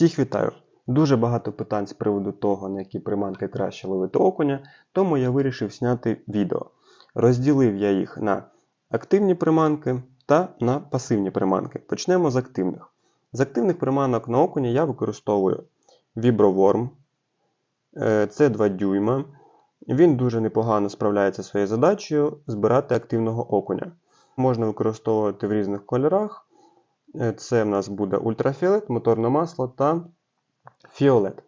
Всіх вітаю! Дуже багато питань з приводу того, на які приманки краще ловити окуня, тому я вирішив зняти відео. Розділив я їх на активні приманки та на пасивні приманки. Почнемо з активних. З активних приманок на окуня я використовую Vibroworm. Е, Це 2 дюйма. Він дуже непогано справляється своєю задачею збирати активного окуня. Можна використовувати в різних кольорах. Е, Це в нас буде ультрафіолет, моторне масло та фіолет.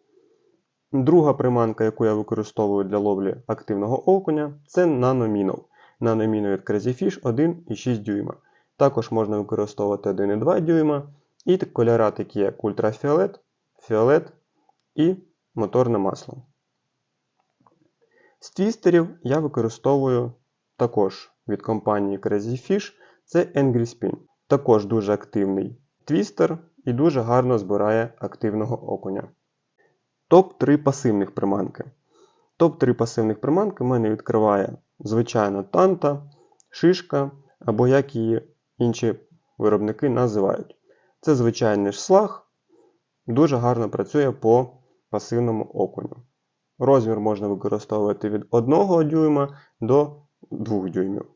Друга приманка, яку я використовую для ловлі активного окуня, це Nano від Crazy Fish 1,6 дюйма. Також можна використовувати 1,2 дюйма і кольора такі як ультрафіолет, фіолет і моторне масло. З твістерів я використовую також від компанії Crazy Fish це Angry Spin. Також дуже активний твістер і дуже гарно збирає активного окуня. Топ-3 пасивних приманки. Топ-3 пасивних приманки в мене відкриває звичайно танта, шишка або як її інші виробники називають. Це звичайний шлаг, дуже гарно працює по пасивному окуню. Розмір можна використовувати від 1 дюйма до 2 дюймів.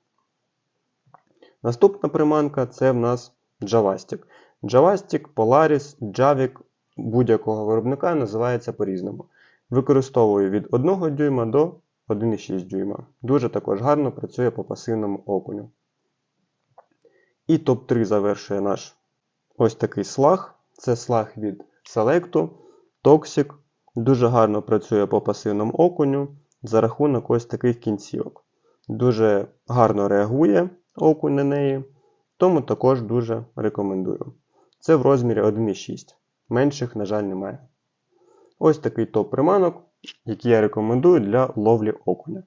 Наступна приманка це в нас Javastic. Javastic, Polaris, Javik будь-якого виробника називається по-різному. Використовую від 1 дюйма до 1,6 дюйма. Дуже також гарно працює по пасивному окуню. І топ-3 завершує наш ось такий слаг. Це слаг від Select, Toxic. Дуже гарно працює по пасивному окуню за рахунок ось таких кінцівок. Дуже гарно реагує окунь на неї, тому також дуже рекомендую. Це в розмірі 1,6. Менших, на жаль, немає. Ось такий топ приманок, який я рекомендую для ловлі окуня.